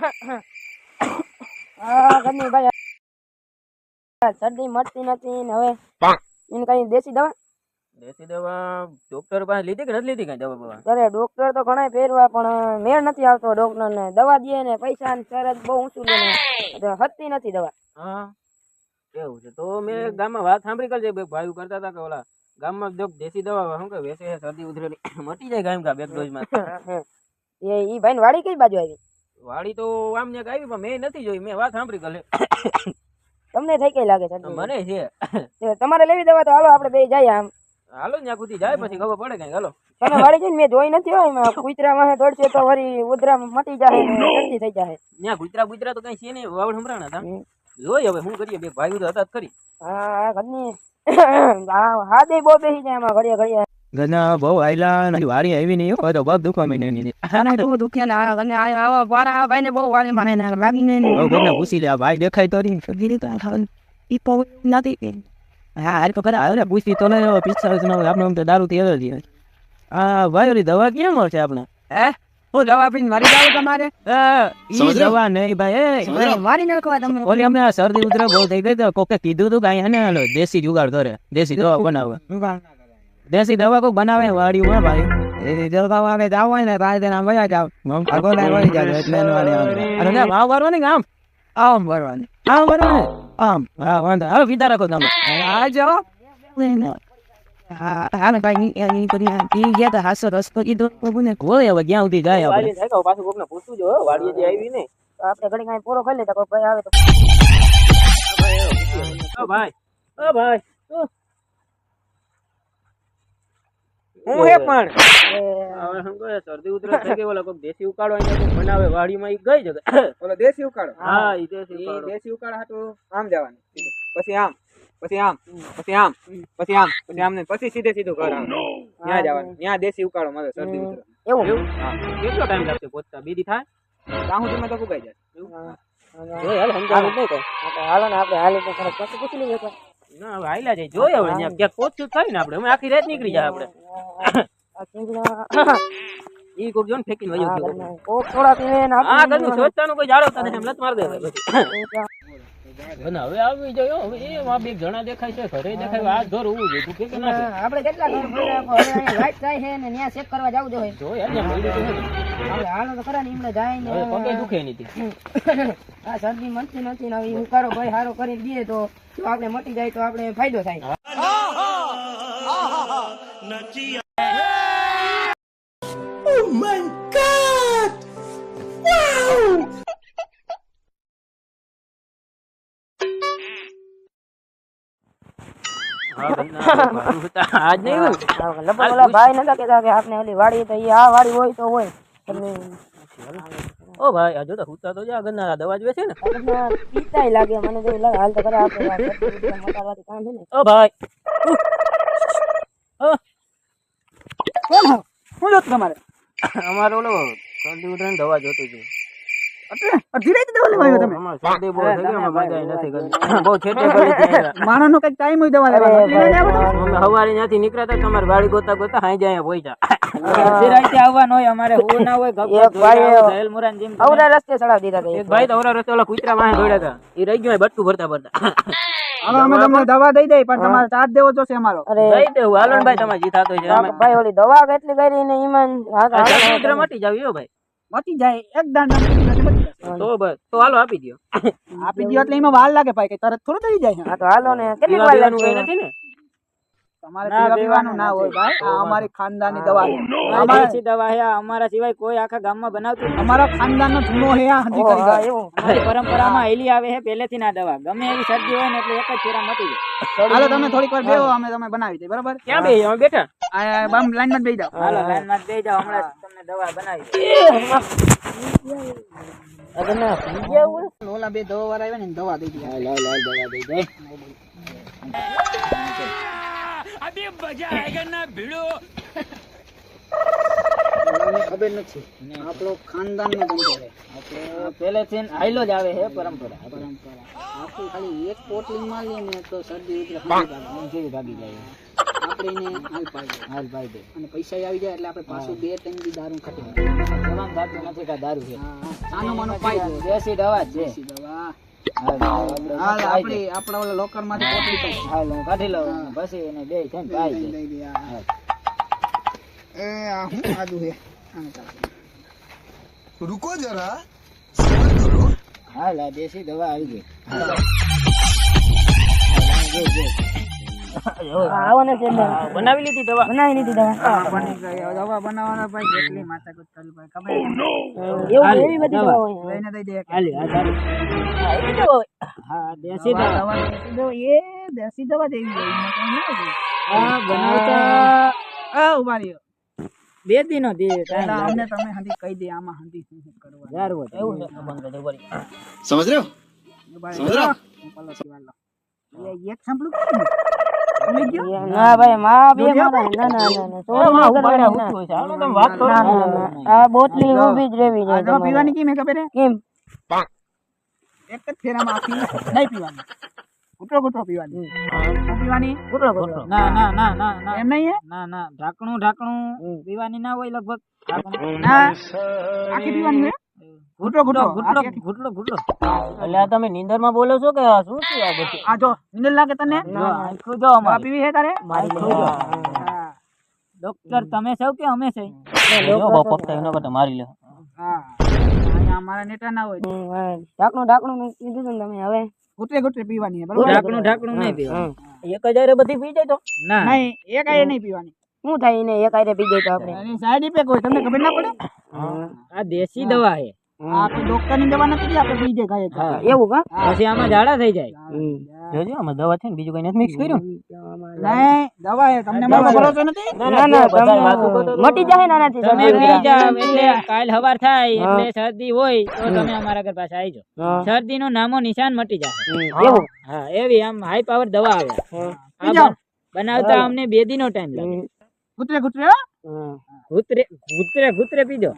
હા ભાઈ. શરદી મટતી નથી ને હવે એને કઈ દેશી દવા? દેશી દવા ડોક્ટર પાસે લીધી કે નથી લીધી કઈ દવા બવા? અરે ડોક્ટર તો ઘણા ફેરવા પણ મેળ નથી આવતો ડોક્ટર ને. દવા દે ને પૈસા ને શરત બહુ ઊંચું લે ને. હતતી નથી દવા. હા એવું છે. તો મેં ગામમાં વાત સાંભળી કરજે બે ભાઈ કરતા હતા કે ઓલા ગામમાં જો દેશી દવા શું કે વેસે શરદી ઉધરેલી મટી જાય ગામ કા બે ડોઝમાં. એ ઈ ભાઈ વાડી કઈ બાજુ આવી? વાડી તો આમ ને આવી પણ મેં નથી જોઈ મેં વાત સાંભળી ગલે. તમને થઈ કઈ લાગે છે મને છે. તમારે લેવી દવા તો હાલો આપણે બે જઈએ આમ. હાલો ત્યાં કુદી જાય પછી ખબર પડે કઈ હાલો. તમે વાડી જઈને મેં જોઈ નથી હોય એમાં માં દોડશે તો વળી ઉદરા મટી જાય ને થઈ જાય ત્યાં કુતરા કુતરા તો કઈ છે નહીં વાવડ સંભળાણા હતા. જોઈ હવે શું કરીએ બે ભાઈ તો હતા કરી ખરી. હા ઘરની. હા દે બહુ બેસી જાય એમાં ઘડીએ ઘડીએ. ઘરના બહુ આયલા નથી વારી આવી નહીં હોય તો પગ દુખવા માંડ્યા નહીં આને તો દુખે ને અને આ આવા વારા ભાઈ બહુ વારી મને ને લાગી ને. બહુ ઘરના પૂછી લે ભાઈ દેખાય તો નહીં. કીધી તો આ ઈ તો નથી હા તો હવે પૂછી તો નહીં હવે નો આપણે આમ તો દારૂ થી હોય આ ભાઈ ઓલી દવા ક્યાં મળશે આપણે હે? હું દવા પીને મારી જાવ તમારે? ઈ દવા નહીં ભાઈ મારી નાખવા તમે ઓલી શરદી ઉધરસ બહુ થઈ ગઈ તો કોકે કીધું તું કઈ હે ને દેશી જુગાડ કરે દેશી દવા બનાવે. દેશી દવા કોઈ બનાવે ભાઈ? આવે જાવ હોય ને રાત ના વયા જાવ. આગો લાઈ વળી જાવ એટલે વાળી અને ના ભાવ ભરવાની આમ? આમ ભરવાની આમ ભરવાની આમ. હા વાંધો હવે વિચાર રાખો તમે. આ જાઓ હા કઈ ઈ કરી ઈ ગયા તા હાસો રસ્તો કીધો. પ્રભુને કોઈ હવે ક્યાં સુધી જાય આપણે? પાછું કોકને પૂછવું જો વાડીએ જે આવી ને. આપણે ઘડી કાંઈ પૂરો કરી લેતા કોઈ ભાઈ આવે તો ઓ ભાઈ. ઓ ભાઈ ઓ. હું હે પણ. હવે શું કહે શરદી ઉધરસ થઈ ગઈ ઓલા કોક દેશી ઉકાળો અહીંયા કોક બનાવે વાડીમાં ઈ ગઈ જગ્યા ઓલો દેશી ઉકાળો? હા ઈ દેશી ઉકાળો. દેશી ઉકાળો હાટુ આમ જવાનું પછી આમ પછી આમ પછી આમ પછી આમ પછી આમ ને પછી સીધે સીધું ઘર ત્યાં જવાનું ત્યાં દેશી ઉકાળો મારે શરદી ઉતરે એવું? કેટલો ટાઈમ લાગશે પહોંચતા? બીજી થાય? ત્યાં સુધીમાં તો ફુગાઈ જાય. હાલ ને આપણે હાલી તો પછી પૂછી લઈએ. ના હવે હાલ્યા જાય. હવે ત્યાં ક્યાંક થાય ને આપણે. અમે આખી રાત નીકળી જાય આપણે. ઈ કોક ફેંકીને વયો ગયો. કોક થોડા પીવે ને આ આપણે ઘરનું કોઈ જાળવતા નથી. એમ લત માર દે. અને હવે આવી જાય હવે એ આ બે જણા દેખાય છે ઘરે દેખાય આ જોઈએ આપણે કેટલા દૂર ફર્યા, પણ હવે અહીંયા લાઈટ થાય છે ને ત્યાં ચેક કરવા જાવ જોઈએ. ત્યાં તો. આપણે હાલો તો ખરા ને એમને જાય હવે પગે દુખે નહીં આ શરદી મનતી નથી ને ભાઈ હારો કરી દઈએ તો જો આપણે મટી જાય તો આપણે ફાયદો થાય. નચી આજ નહીં. હા, લગભગ ઓલા ભાઈ નતા કેતા કે આપને ઓલી વાડી તો આ વાડી હોય તો હોય. ઓ ભાઈ આ જો તો હુતા તો જા ગન્ના દવા જ વેચે ને. પીતાય લાગે મને તો લાગે હાલ તો કરે આપણે મટાડવાથી કામ છે ને. ઓ ભાઈ શું જોતું તમારે? અમારે ઓલો ઉધરસની દવા જોતી હતી કંઈક ટાઈમ હોય દવા હવારે ત્યાંથી નીકળ્યા તમારે ગાડી ગોતા ગોતા હાઈ જાય પહોંચ્યા. અડધી હોય અમારે હું ના હોય એક ભાઈ અવરા રસ્તે ચડાવી દીધા એક ભાઈ તો ઓલા રસ્તે ઓલા કૂતરા વાહે દોડ્યા હતા. એ રહી ગયો બટકું ભરતા ભરતા. હવે અમે તમને દવા દઈ દઈ પણ તમારે ચાર્જ દેવો જોશે અમારો. અરે દઈ દેવું. હાલો ને ભાઈ તમારે જી છે ભાઈ ઓલી દવા કેટલી કરી ને ઈમાન મટી જાવ ભાઈ. મટી જાય એક દાંડા તો બસ તો હાલો આપી દો આપી દો એટલે એમાં વાર લાગે ભાઈ કે તરત થોડું થઈ જાય. હા તો હાલો ને કેટલી વાર કઈ નથી ને? તમારે પીવા પીવાનું ના હોય ભાઈ. આ અમારી ખાનદાની દવા. છે અમારા દવા હે અમારા સિવાય કોઈ આખા ગામમાં બનાવતું. અમારા ખાનદાનનો જૂનો હે આ હજી કરી. અમારી પરંપરામાં હેલી આવે હે પહેલેથી ના દવા. ગમે એવી શરદી હોય ને એટલે એક જ ફેરા મટી જાય. હાલો તમે થોડીક વાર બેહો અમે તમે બનાવી દઈએ બરાબર? ક્યાં બે અમે બેઠા? આ બામ લાઈનમાં જાઓ. હાલો લાઈનમાં બેહી જાઓ હમણાં જ તમને દવા બનાવી દઈએ. અગના પી ગયા હોય? ઓલા બે દવા વાળા આવ્યા ને એને દવા દઈ દીધી મને ખબર નથી. આપણો ખાનદાન નો ધંધો છે. આપણે પહેલેથી ને હાયલો જ આવે છે પરંપરા. પરંપરા. આખું ખાલી એક પોટલી માં લઈએ ને તો શરદી ઉધરસ જેવી ભાગી જાય. આપણે હાલ પાડી હાલ પાડી દે. અને પૈસા આવી જાય એટલે આપણે પાછું બે ત્રણ દી દારૂ ખટી તમામ દારૂ નથી કા દારૂ છે. સાનો માનો પાઈ દો દેશી દવા છે. દેશી દવા. કાઢી લો એને એ આ હું આદુ હે જરા. હા લા દેશી દવા આવી ગઈ. બે દિનો અમને તમે હંધી કહી દે આમાં સમજ રહ્યો? એક સંપલું ના ભાઈ માં બે ના ના ના ના આ બોટલી ઊભી જ રહેવી જોઈએ. પીવાની કેમ ખબર હે કેમ એક જ ફેરામાં આખી નહીં પીવાની ઘૂંટડો ઘૂંટડો પીવાની પીવાની ગુટલો ગુટલો ના ના ના ના ના એમ નહીં ના ના ઢાંકણું ઢાંકણું પીવાની ના હોય લગભગ. ના આખી પીવાની ઘૂંટડો આખી- ઘૂંટડો ઘૂંટડો એટલે આ તમે નીંદરમાં બોલો છો કે શું છે આ બધું? આ જો નીંદર લાગે તને? જો આખું જો દવા પીવી હે તારે. ડોક્ટર તમે છો કે અમે છે લો બાપ પગતા એનો કરતા મારી લે. હા. અમારા નેટા ના હોય. ઢાકણું ઢાકણું કીધું તમે હવે? ઘૂંટરે ઘૂંટરે પીવાની બરોબર? ઢાકણું ઢાંકણું નહીં પીવાનું. એક જ બધી પી જાય તો? ના. નહીં. એક આયે નહીં પીવાની. શું થાય એને? એક આયરે પી જાય તો આપણે. સાઈડ ઇફેક્ટ હોય તમને ખબર ના પડે? આ દેશી દવા છે. આ ડોક્ટરની દવા નથી આપણે પી ખાઈએ તો. એવું કા? પછી આમાં ઝાડા થઈ જાય. જોજો આમાં દવા છે ને બીજું કઈ નથી મિક્સ કર્યું. નહીં દવા હે તમને મારો ભરોસો નથી? ના ના તમે વાતું કરતો હતો. મટી જાય નાનાથી તમે શરદી પી જાવ એટલે કાલ હવાર થાય એટલે શરદી હોય તો તમે અમારા ઘર પાસે આવી જાઓ શરદી નું નામો નિશાન મટી જાય એવું? હા એવી આમ હાઈ પાવર દવા આવે. બનાવતા અમને બે દિનો ટાઈમ લાગે. હમ. ઘૂતરે ઘૂતરે ઘૂતરે પીજો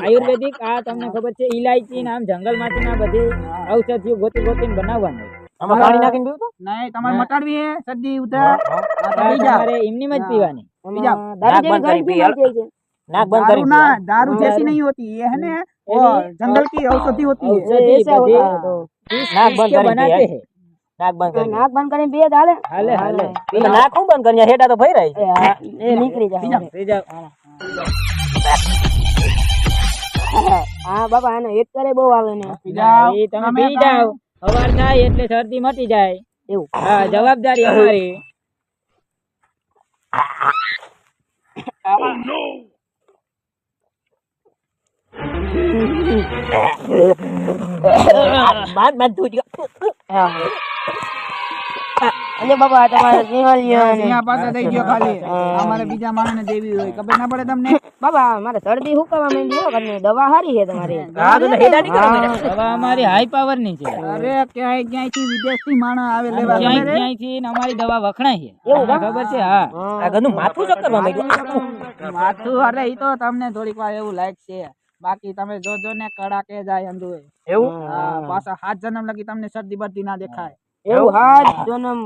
આયુર્વેદિક આ તમને ખબર છે ઇલાયચી નામ જંગલમાંથી બધી ઔષધિઓ ગોતી ગોતી બનાવવાની દારૂ જૈસી નહીં હોતી. જંગલ કી ઔષધિ હોતી નાક બંધ કરી બે હાલે હાલે. હાલે નાક હું બંધ કરી હેડા તો ભઈ રહી. એ નીકળી જા હા બાબા આને એક કરે બહુ આવે ને. તમે પી જાવ સવાર થાય એટલે શરદી મટી જાય. એવું. હા જવાબદારી અમારી. Oh no! બાદ બાદ તું અલે બાબા તમારે નિહાલિયા પાછા થઈ ગયો ખાલી અમારે બીજા માણસને દેવી હોય ખબર ના પડે તમને બાબા મારે શરદી હુકાવા માંડી હો ઘરની દવા હારી છે તમારી હા તો હેડા ની કરો દવા અમારી હાઈ પાવરની છે અરે ક્યાંય ક્યાંયથી વિદેશથી માણસ આવે લેવા ક્યાંય ક્યાંયથી અમારી દવા વખણાય છે એવું ખબર છે હા આ ઘરનું માથું ચક્કરમાં માથું અરે ઈ તો તમને થોડીક વાર એવું લાયક છે બાકી તમે જોજો ને કડાકે જાય અંદુ એવું? હા પાછા હાથ જન્મ લગી તમને શરદી બરદી ના દેખાય. એવું? હાથ જન્મ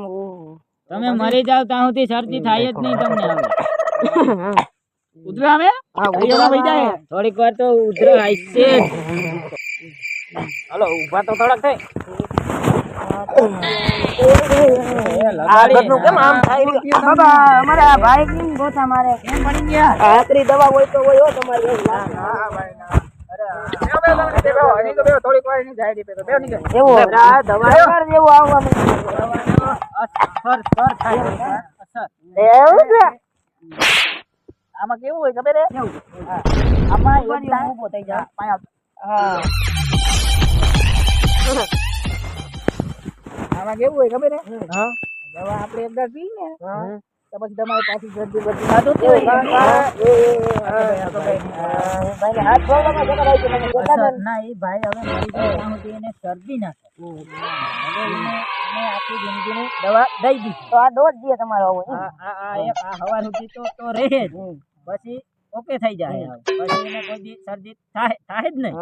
તમે મરી જાવ ત્યાં સુધી શરદી થાય જ નહીં તમને. હવે? ઉધરા આવે હા ઉધરા વઈ જાય. થોડીક વાર તો ઉધરા આવી છે હલો ઊભા તો થોડાક થાય આ ઘરનું કેમ આમ થાય રહ્યું? બાબા અમારા ભાઈ કેમ ગોથા મારે કેમ પડી ગયા? આકરી દવા હોય તો હોય તમારી. એવું લાગે. થોડીક વાર એની જાય રી પેલો બેવ નીકળ. એવું આ દવા વગર જેવું આવવાનું સર સર થાય. એવું છે? આમાં કેવું હોય ખબર હે હા. આમાં એક ટાઈમ ઊભો થઈ જાય. પાયા હા. આમાં કેવું હોય ખબર હે હા. દવા આપણે એકદા પી ને હા. તો પછી તમારી પાછી શરદી બરદી ના તો હાથ ને. એ ભાઈ હવે મરી એને શરદી ના થાય. હવે એને એને આખી જિંદગીની દવા દઈ દીધી. તો આ ડોઝ દે તમારો આવો. આ આ એક આ હવાર સુધી તો તો રહે જ. પછી ઓકે થઈ જાય. હવે. પછી એને કોઈ દી શરદી થાય થાય જ નહીં.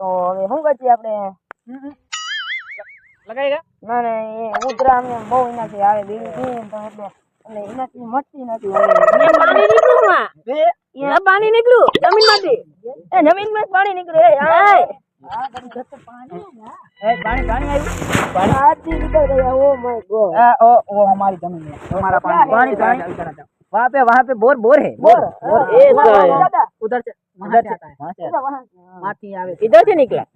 તો હવે શું કરશું આપણે? લગાઈ ગયા ના ના એ ઉધરા અમને બહુ એનાથી આવે બીજું પીએ ને તો એટલે એટલે એનાથી મટતી નથી હવે. પાણી નીકળ્યું માં એ પાણી નીકળ્યું જમીન માંથી એ જમીન માં પાણી નીકળ્યું એ હાય એ પાણી પાણી આવ્યું આથી નીકળ ગયા ઓ માય ગોડ આ, ઓ ઓ हमारी जमीन में हमारा पानी पानी पानी वहाँ पे वहाँ पे बोर बोर है बोर बोर એ તો है। उधर से वहाँ से आता है वहाँ से आता है माथी आवे से। इधर से निकला हाँ,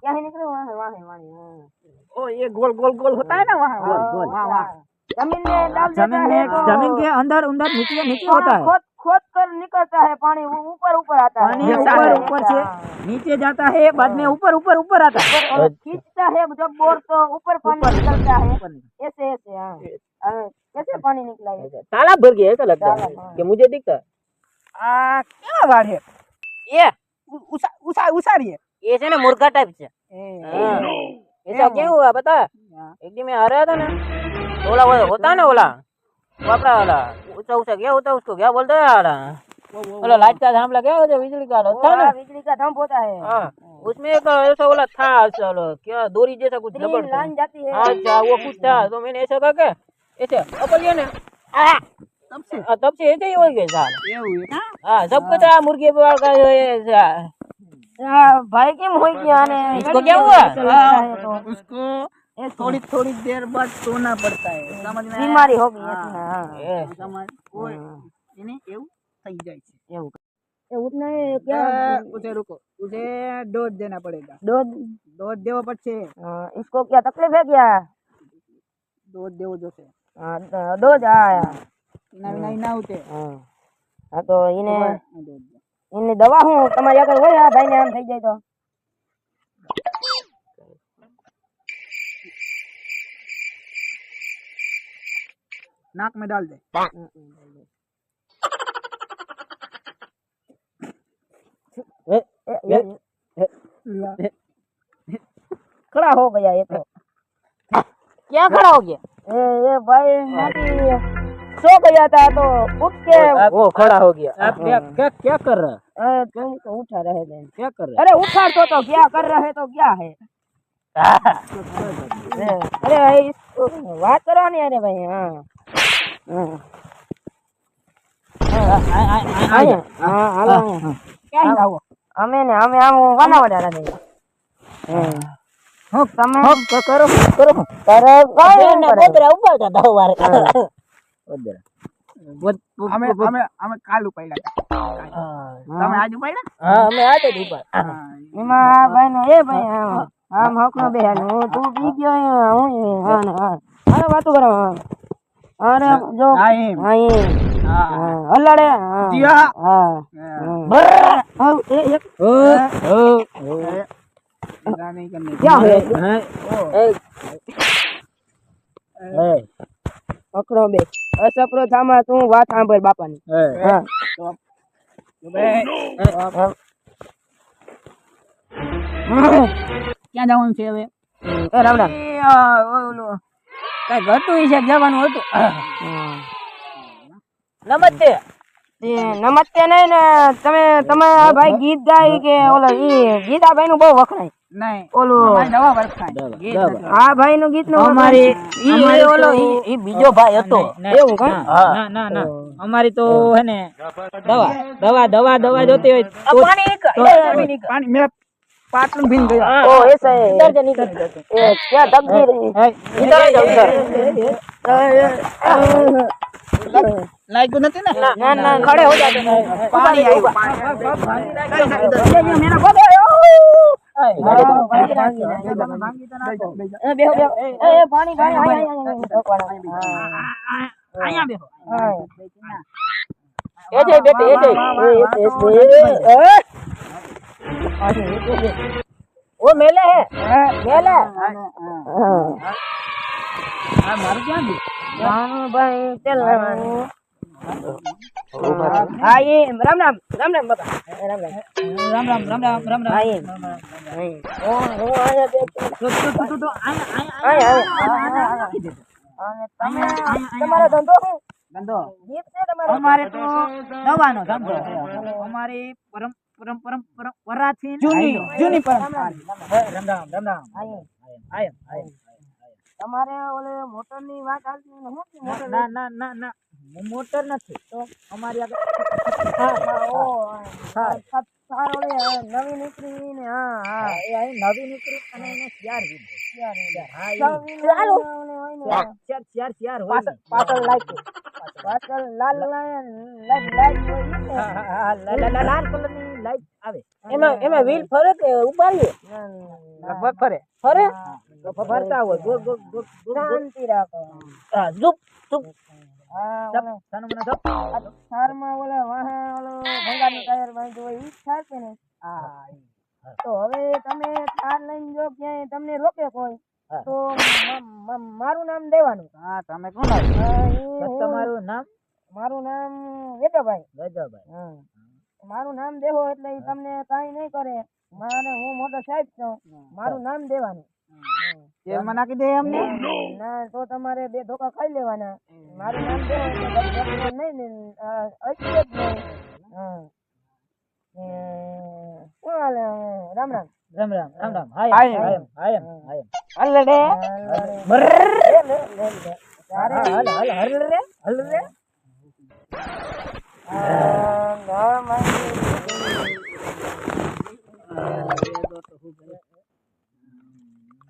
क्या है निकले? वहाँ वहाँ वहाँ ओ ये गोल गोल गोल होता है ना वहाँ? हाँ, गोल गोल। ज़मीन में हाँ, डाल ज़मीन में तो ज़मीन के अंदर अंदर नीचे नीचे होता है। खोद खोद कर निकलता है पानी वो ऊपर ऊपर आता है। पानी ऊपर ऊपर से नीचे जाता है बाद में हाँ। ऊपर ऊपर ऊपर आता है। खींचता है जब बोर तो ऊपर पानी निकलता है। ऐसे ऐसे कैसे पानी निकला है अच्छा, तालाब भर गया ऐसा लगता है। कि मुझे दिखता है। क्या बात है? ये। उसा उसा उसा रही है ये से ना मुर्गा टाइप से। हाँ। ऐसा क्या हुआ पता एक दिन मैं आ रहा था ना ओला वो होता है ना ओला वो अपना ओला ऊँचा ऊँचा क्या होता है उसको क्या बोलते हैं यार? ओला लाइट का थाम लगा है जो बिजली का होता है ना? हाँ, बिजली का थंभ होता है। हाँ उसमें एक ऐसा ओला था चलो क्या डोरी जैसा कुछ था लाइन जाती है। अच्छा वो कुछ था तो मैंने ऐसा करके ऐसे अपन लिया ना आ, तब से हाँ, तब से ऐसे ही हो गए साल ये हुई ना हाँ सब कुछ मुर्गे बाल का जो है ऐसा। हाँ, भाई के मोह किया ने इसको क्या हुआ उसको थोड़ी थोड़ी देर बाद सोना पड़ता है समझ में बीमारी हो गई है समझ કોઈ એને એવું થઈ જાય છે એવું ઉતने क्या उसे रुको उसे डोज देना पड़ेगा डोज डोज देवो पड़े इसको क्या तकलीफ है क्या डोज देवो जो से डोज आया नहीं नहीं ना उते हाँ तो इन्हें હા, ડોઝ દે. इन्हें दवा हूँ તમારી આગળ હોય આ ભાઈને આમ થઈ જાય તો નાક में डाल दे ए, ये- खड़ा हो गया ये तो क्या खड़ा हो गया ए, ये भाई नाटी सो गया था तो उठ के वो खड़ा हो गया आप क्या क्या क्या कर रहा है ए, तुम तो उठा रहे थे क्या कर रहा अरे उठा तो तो क्या कर रहे तो क्या है ए, अरे भाई इसको बात करो नहीं अरे भाई हाँ हाँ આયા. હા હાલો क्या है वो અમે ને અમે આમ વાનાવાડા નથી હું તમે કરો કરો કરે કઈ ના બોતરા ઉપર હતા દહ વાર અમે અમે અમે કાલ ઉપાડ્યા હતા તમે આજ ઉપાડ્યા હા અમે આટે જ ઉપર એમાં ભાઈ ને એ ભાઈ આમ આમ હકનો બેહાલ હું તું પી ગયો અહીંયા, હું હા ને હા અરે વાતો કરો હા. અરે જો હા એમ હા એમ હા હા, હલાડે હા દિયા. હા હા. હા એ એક ऐसा नहीं करने क्या है એ પકડો બે. અસપરો થામા તું વાત સાંભળ બાપાની. હા. ક્યાં જવાનું છે હવે? આ, ઓલું કંઈક હતું છે જવાનું હતું. નમસ્તે. નમસ્તે નહીં ને તમે તમે આ ભાઈ ગીત ગાય કે ઓલો ઈ ગીતા ભાઈ નું બહુ વખણાય. નહીં ઓલું અમારી દવા વરખાય ગીત નથી. આ ભાઈ નું ગીત નું અમારી ઈ એ ઓલો ઈ ઈ બીજો ભાઈ હતો એવું કઈ ના ના ના અમારી તો હે ને દવા દવા દવા દવા જોતી હોય તો પાણી એક તો- પાણી મેરા પાટલું ભીન ગયા ओ ऐसा है इधर से निकल ये क्या तकदीर है ઇધર જ ઉધર લાગ્યું નથી ને ना ना ખડે હો જાતે પાણી આવ્યું પાણી ए बेहो बेहो ए ए पानी पानी आया आया અહીંયા બેહો એ જઈ બેટે એ જઈ ઓ મેલે હે મેલે આ મારું ક્યાં ગયું भाई चल हाँ ये राम राम राम राम बाबा राम राम રામ રામ રામ રામ રામ રામ हाँ તમારો ધંધો શું અમારી પરમ પરમ પરમ પરંપરા તમારે ઓલે મોટર વાત આવતી ને મોટર ના ના ના ના મોટર નથી. તો અમારી આગળ હા. હા, નવી નીકળી ને હા હા. એ નવી નીકળી અને એનો ચાર વીલ હા એ. હોય ને. ચાર ચાર ચાર હોય પાછળ લાઈટ. પાછળ લાલ હોય ને. લાલ કલરની આવે. એમાં એમાં વ્હીલ ફરે કે ઉપાડીએ. લગભગ ફરે? ફરે? ફરતા હોય. ગોળ ગોળ ગોળ ગોળ ગોળ. શાંતિ રાખો. હા, ઝુપ ઝુપ તો હવે તમે થાર લઈને જો ક્યાંય તમને રોકે કોઈ તો મારું નામ દેવાનું. હા તમે કોણ તમારું નામ? મારું નામ વેટાભાઈ ગજભાઈ હા. મારું નામ દેવો એટલે તમને કાંઈ નહીં કરે. મારે હું મોટો સાહેબ છું. મારું નામ દેવાનું. જેલમાં નાખી દે અમને ના તો તમારે બે ધોકા ખાઈ લેવાના. મારું નામ ધોકા નહીં ને અ, અટકે જ નહીં. હાલે? રામ રામ. રામ રામ રામ રામ. હાય હાય. હાય હાય હાય હલડે હાલ હાલ હાલ. હાલ રે હાલ રે. હાવ મેળે એને હવે પછી શરદી તો થાય જ નહીં હવે તમે સુઈ જાઓ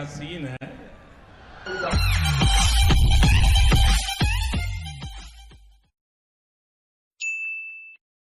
क्या सीन है